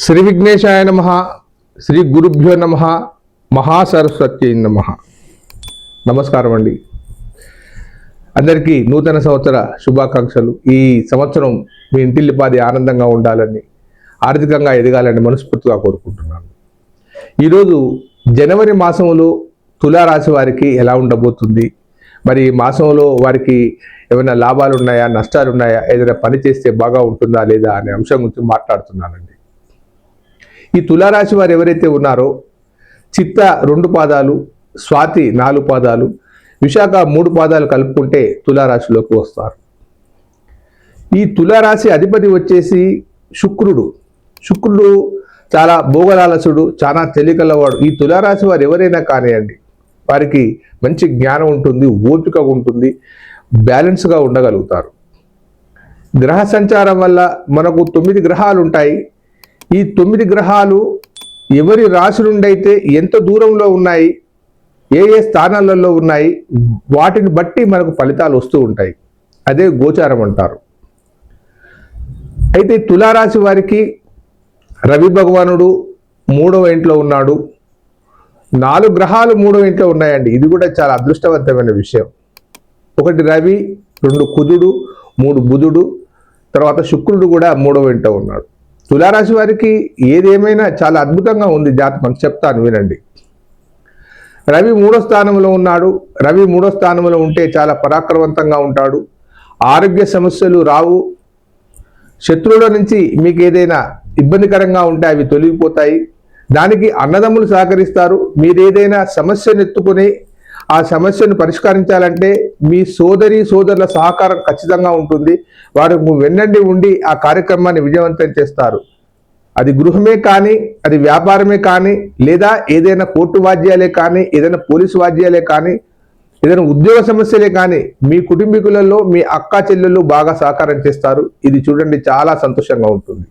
శ్రీ విఘ్నేశాయ నమ శ్రీ గురుభ్యో నమ మహాసరస్వతి నమ. నమస్కారం అండి. అందరికీ నూతన సంవత్సర శుభాకాంక్షలు. ఈ సంవత్సరం మీ ఇంటిల్లిపాది ఆనందంగా ఉండాలని ఆర్థికంగా ఎదగాలని మనస్ఫూర్తిగా కోరుకుంటున్నాను. ఈరోజు జనవరి మాసంలో తులారాశి వారికి ఎలా ఉండబోతుంది? మరి ఈ మాసంలో వారికి ఏమైనా లాభాలు ఉన్నాయా నష్టాలు ఉన్నాయా ఏదైనా పని చేస్తే బాగా ఉంటుందా లేదా అనే అంశం గురించి మాట్లాడుతున్నానండి. ఈ తులారాశి వారు ఎవరైతే ఉన్నారో చిత్త రెండు పాదాలు స్వాతి నాలుగు పాదాలు విశాఖ మూడు పాదాలు కలుపుకుంటే తులారాశిలోకి వస్తారు. ఈ తులారాశి అధిపతి వచ్చేసి శుక్రుడు. శుక్రుడు చాలా భోగలాలసుడు చాలా తెలికలవాడు. ఈ తులారాశి వారు ఎవరైనా కానివ్వండి వారికి మంచి జ్ఞానం ఉంటుంది ఓపిక ఉంటుంది బ్యాలెన్స్గా ఉండగలుగుతారు. గ్రహ సంచారం వల్ల మనకు తొమ్మిది గ్రహాలు ఉంటాయి. ఈ తొమ్మిది గ్రహాలు ఎవరి రాశి నుండి అయితే ఎంత దూరంలో ఉన్నాయి ఏ ఏ స్థానాలలో ఉన్నాయి వాటిని బట్టి మనకు ఫలితాలు వస్తూ ఉంటాయి. అదే గోచారం అంటారు. అయితే తులారాశి వారికి రవి భగవానుడు మూడవ ఇంట్లో ఉన్నాడు. నాలుగు గ్రహాలు మూడవ ఇంట్లో ఉన్నాయండి. ఇది కూడా చాలా అదృష్టవంతమైన విషయం. ఒకటి రవి రెండు కుజుడు మూడు బుధుడు తర్వాత శుక్రుడు కూడా మూడవ ఇంట ఉన్నాడు. తులారాశి వారికి ఏదేమైనా చాలా అద్భుతంగా ఉంది జాతకం. చెప్తాను వినండి. రవి మూడో స్థానంలో ఉన్నాడు. రవి మూడో స్థానంలో ఉంటే చాలా పరాక్రమవంతంగా ఉంటాడు. ఆరోగ్య సమస్యలు రావు. శత్రువుల నుంచి మీకు ఏదైనా ఇబ్బందికరంగా ఉంటే అవి తొలగిపోతాయి. దానికి అన్నదమ్ములు సహకరిస్తారు. మీరు ఏదైనా సమస్యను ఎత్తుకుని ఆ సమస్యను పరిష్కరించాలంటే మీ సోదరి సోదరుల సహకారం ఖచ్చితంగా ఉంటుంది. వారు వెన్నండి ఉండి ఆ కార్యక్రమాన్ని విజయవంతం చేస్తారు. అది గృహమే కానీ అది వ్యాపారమే కానీ లేదా ఏదైనా కోర్టు వాద్యాలే కానీ ఏదైనా పోలీసు వాద్యాలే కానీ ఏదైనా ఉద్యోగ సమస్యలే కానీ మీ కుటుంబీకులలో మీ అక్క చెల్లెళ్ళు బాగా సహకారం చేస్తారు. ఇది చూడండి చాలా సంతోషంగా ఉంటుంది.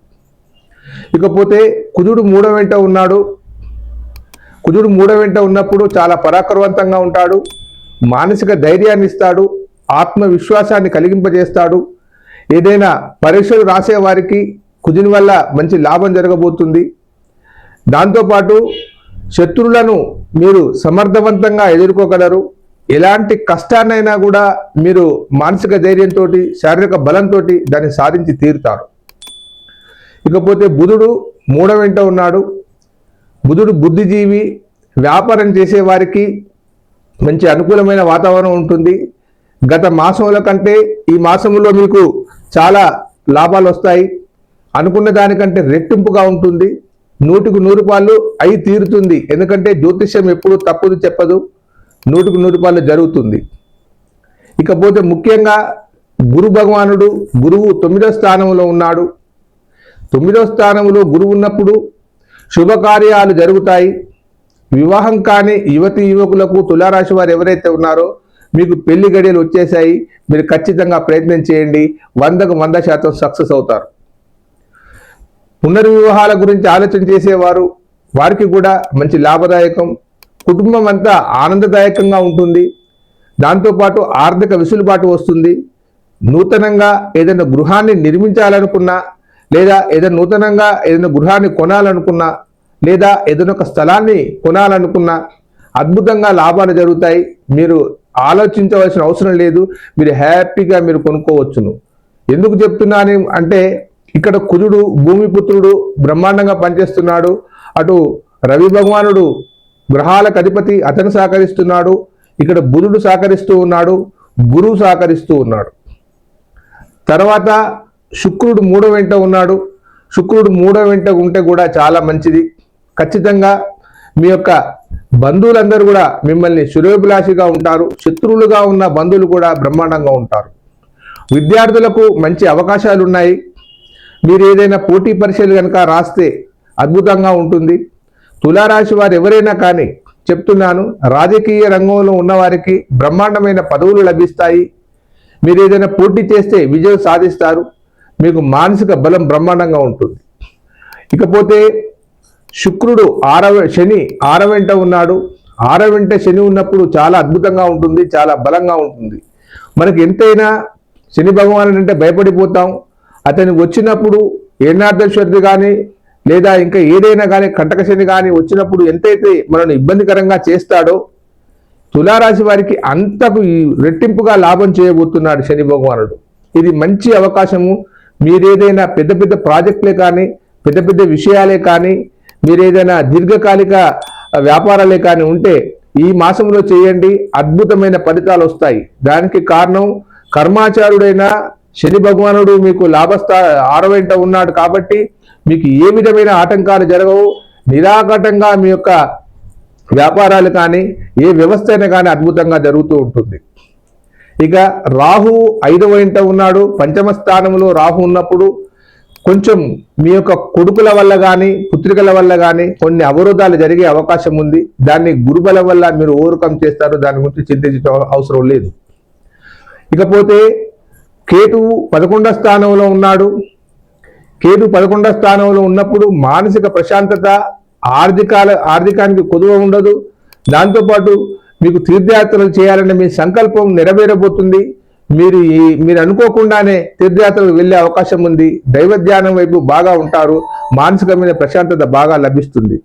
ఇకపోతే కుజుడు మూడో వెంట ఉన్నాడు. కుజుడు మూడో వెంట ఉన్నప్పుడు చాలా పరాక్రమవంతంగా ఉంటాడు. మానసిక ధైర్యాన్ని ఇస్తాడు. ఆత్మవిశ్వాసాన్ని కలిగింపజేస్తాడు. ఏదైనా పరీక్షలు రాసే వారికి కుజుని వల్ల మంచి లాభం జరగబోతుంది. దాంతోపాటు శత్రువులను మీరు సమర్థవంతంగా ఎదుర్కోగలరు. ఎలాంటి కష్టాన్నైనా కూడా మీరు మానసిక ధైర్యంతో శారీరక బలంతో దాన్ని సాధించి తీరుతారు. ఇకపోతే బుధుడు మూడవ వెంట ఉన్నాడు. బుధుడు బుద్ధిజీవి వ్యాపారం చేసేవారికి మంచి అనుకూలమైన వాతావరణం ఉంటుంది. గత మాసముల కంటే ఈ మాసంలో మీకు చాలా లాభాలు వస్తాయి. అనుకున్న దానికంటే రెట్టింపుగా ఉంటుంది. నూటికి నూరు పాలు అయి తీరుతుంది. ఎందుకంటే జ్యోతిష్యం ఎప్పుడు తప్పుదు చెప్పదు. నూటికి నూరు పాలు జరుగుతుంది. ఇకపోతే ముఖ్యంగా గురు భగవానుడు గురువు తొమ్మిదో స్థానంలో ఉన్నాడు. తొమ్మిదో స్థానంలో గురువు ఉన్నప్పుడు శుభకార్యాలు జరుగుతాయి. వివాహం కాని యువతి యువకులకు తులారాశి వారు ఎవరైతే ఉన్నారో మీకు పెళ్ళి గడియలు వచ్చేసాయి మీరు ఖచ్చితంగా ప్రయత్నం చేయండి. వందకు వంద శాతం సక్సెస్ అవుతారు. పునర్వివాహాల గురించి ఆలోచన చేసేవారు వారికి కూడా మంచి లాభదాయకం. కుటుంబం అంతా ఆనందదాయకంగా ఉంటుంది. దాంతోపాటు ఆర్థిక వెసులుబాటు వస్తుంది. నూతనంగా ఏదైనా గృహాన్ని నిర్మించాలనుకున్నా లేదా ఏదైనా నూతనంగా ఏదైనా గృహాన్ని కొనాలనుకున్నా లేదా ఏదైనా ఒక స్థలాన్ని కొనాలనుకున్నా అద్భుతంగా లాభాలు జరుగుతాయి. మీరు ఆలోచించవలసిన అవసరం లేదు. మీరు హ్యాపీగా మీరు కొనుక్కోవచ్చును. ఎందుకు చెప్తున్నాను అంటే ఇక్కడ కుజుడు భూమిపుత్రుడు బ్రహ్మాండంగా పనిచేస్తున్నాడు. అటు రవి భగవానుడు గ్రహాలకు అధిపతి అతను సహకరిస్తున్నాడు. ఇక్కడ బుధుడు సహకరిస్తూ ఉన్నాడు గురువు సహకరిస్తూ ఉన్నాడు. తర్వాత శుక్రుడు మూడో వెంట ఉన్నాడు. శుక్రుడు మూడో వెంట ఉంటే కూడా చాలా మంచిది. ఖచ్చితంగా మీ యొక్క బంధువులందరూ కూడా మిమ్మల్ని సురేభిలాషిగా ఉంటారు. శత్రువులుగా ఉన్న బంధువులు కూడా బ్రహ్మాండంగా ఉంటారు. విద్యార్థులకు మంచి అవకాశాలు ఉన్నాయి. మీరు ఏదైనా పోటీ పరీక్షలు కనుక రాస్తే అద్భుతంగా ఉంటుంది. తులారాశి వారు ఎవరైనా కానీ చెప్తున్నాను రాజకీయ రంగంలో ఉన్నవారికి బ్రహ్మాండమైన పదవులు లభిస్తాయి. మీరు ఏదైనా పోటీ చేస్తే విజయం సాధిస్తారు. మీకు మానసిక బలం బ్రహ్మాండంగా ఉంటుంది. ఇకపోతే శుక్రుడు ఆరవ శని ఆరవెంట ఉన్నాడు. ఆరవెంట శని ఉన్నప్పుడు చాలా అద్భుతంగా ఉంటుంది చాలా బలంగా ఉంటుంది. మనకి ఎంతైనా శని భగవాను అంటే భయపడిపోతాం. అతనికి వచ్చినప్పుడు ఏనాథేశ్వరిది కానీ లేదా ఇంకా ఏదైనా కానీ కంటక శని కానీ వచ్చినప్పుడు ఎంతైతే మనల్ని ఇబ్బందికరంగా చేస్తాడో తులారాశి వారికి అంతకు రెట్టింపుగా లాభం చేయబోతున్నాడు శని భగవానుడు. ఇది మంచి అవకాశము. మీరేదైనా పెద్ద పెద్ద ప్రాజెక్టులే కానీ పెద్ద పెద్ద విషయాలే కానీ మీరేదైనా దీర్ఘకాలిక వ్యాపారాలే కానీ ఉంటే ఈ మాసంలో చేయండి. అద్భుతమైన ఫలితాలు వస్తాయి. దానికి కారణం కర్మాచారుడైన శని భగవానుడు మీకు లాభస్థా ఆరవేంట ఉన్నాడు కాబట్టి మీకు ఏ విధమైన ఆటంకాలు జరగవు. నిరాఘటంగా మీ యొక్క వ్యాపారాలు కానీ ఏ వ్యవస్థ అయినా కానీ అద్భుతంగా జరుగుతూ ఉంటుంది. ఇక రాహు ఐదవ ఇంట ఉన్నాడు. పంచమ స్థానంలో రాహు ఉన్నప్పుడు కొంచెం మీ యొక్క కొడుకుల వల్ల కానీ పుత్రికల వల్ల కానీ కొన్ని అవరోధాలు జరిగే అవకాశం ఉంది. దాన్ని గురుబలం వల్ల మీరు ఓవర్కమ్ చేస్తారు. దాని గురించి చింతించడం అవసరం లేదు. ఇకపోతే కేటు పదకొండ స్థానంలో ఉన్నాడు. కేటు పదకొండ స్థానంలో ఉన్నప్పుడు మానసిక ప్రశాంతత ఆర్థికాల ఆర్థికానికి కొదువ ఉండదు. దాంతోపాటు మీకు తీర్థయాత్రలు చేయాలనే మీ సంకల్పం నెరవేరబోతుంది. మీరు ఈ మీరు అనుకోకుండానే తీర్థయాత్రలు వెళ్ళే అవకాశం ఉంది. దైవ ధ్యానం వైపు బాగా ఉంటారు. మానసికమైన ప్రశాంతత బాగా లభిస్తుంది.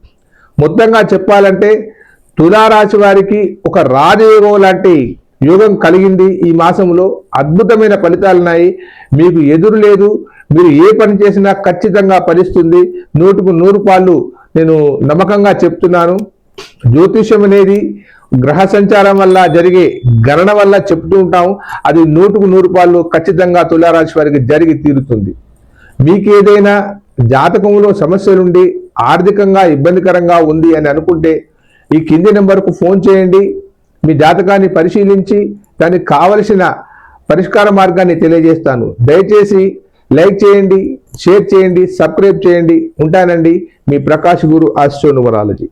మొత్తంగా చెప్పాలంటే తులారాశి వారికి ఒక రాజయోగం లాంటి యోగం కలిగింది ఈ మాసంలో. అద్భుతమైన ఫలితాలు ఉన్నాయి. మీకు ఎదురు లేదు. మీరు ఏ పని చేసినా ఖచ్చితంగా ఫలిస్తుంది. నూటుకు నూరు పాళ్ళు నేను నమ్మకంగా చెప్తున్నాను. జ్యోతిష్యం అనేది గ్రహ సంచారం వల్ల జరిగే గణన వల్ల చెప్తూ ఉంటాం అది నూటుకు నూరు పాళ్ళు ఖచ్చితంగా తులారాశి వారికి జరిగి తీరుతుంది. మీకు ఏదైనా జాతకంలో సమస్యలుండి ఆర్థికంగా ఇబ్బందికరంగా ఉంది అని అనుకుంటే ఈ కింది నెంబర్కు ఫోన్ చేయండి. మీ జాతకాన్ని పరిశీలించి దానికి కావలసిన పరిష్కార మార్గాన్ని తెలియజేస్తాను. దయచేసి లైక్ చేయండి షేర్ చేయండి సబ్స్క్రైబ్ చేయండి. ఉంటానండి మీ ప్రకాష్ గురు ఆస్ట్రో న్యూమరాలజీ